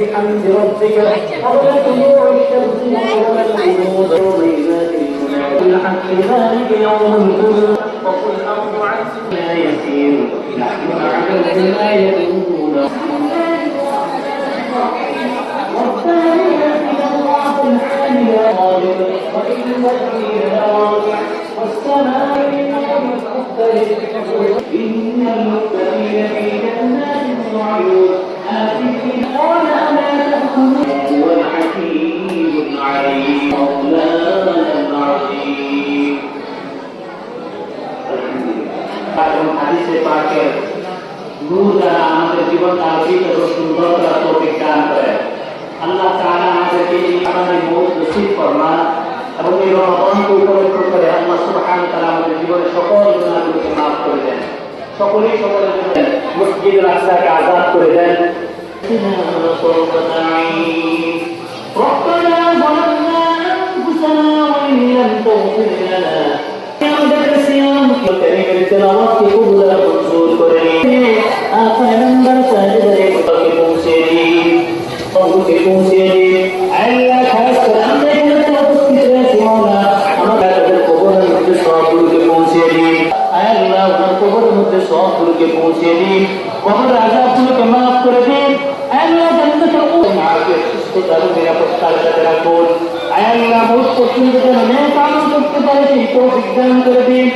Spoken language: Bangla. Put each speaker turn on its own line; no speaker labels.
بحمد ربك قبل طلوع الشمس وقبل الغروب بالحق ذلك يوم الخلق وقل ما يدعون আল্লাহ তাআলা আমাদেরকে আমাদের মৌত নসিব ফরমান। এবং এই রমজানকে উপলক্ষ করে আল্লাহ সুবহানাহু ওয়া তাআলা আমাদের জীবনের সকল গুনাহগুলোকে মাফ করে দেন সকলেই সকলের জন্য মসজিদ রাস্তাকে আজাদ করে দেন ربنا ظلمنا أنفسنا وإن لم تغفر لنا আমাদের কাছে আমাকে কারীমের তেলাওয়াতকে কবুল আর মঞ্জুর করে নিন আপনার নাম্বার সাজদারে মুতাকে পৌঁছে দিন সবগুলোকে পৌঁছে দিন। কবরের আজাবগুলোকে মাফ করে দিন। আল্লাহ জান্নাতের মাকে সুস্থতা এবং নিরাপত্তার সাথে রাখুন। আল্লাহ বহুত করতে পারে, সেই তৌফিক দান করে দিন।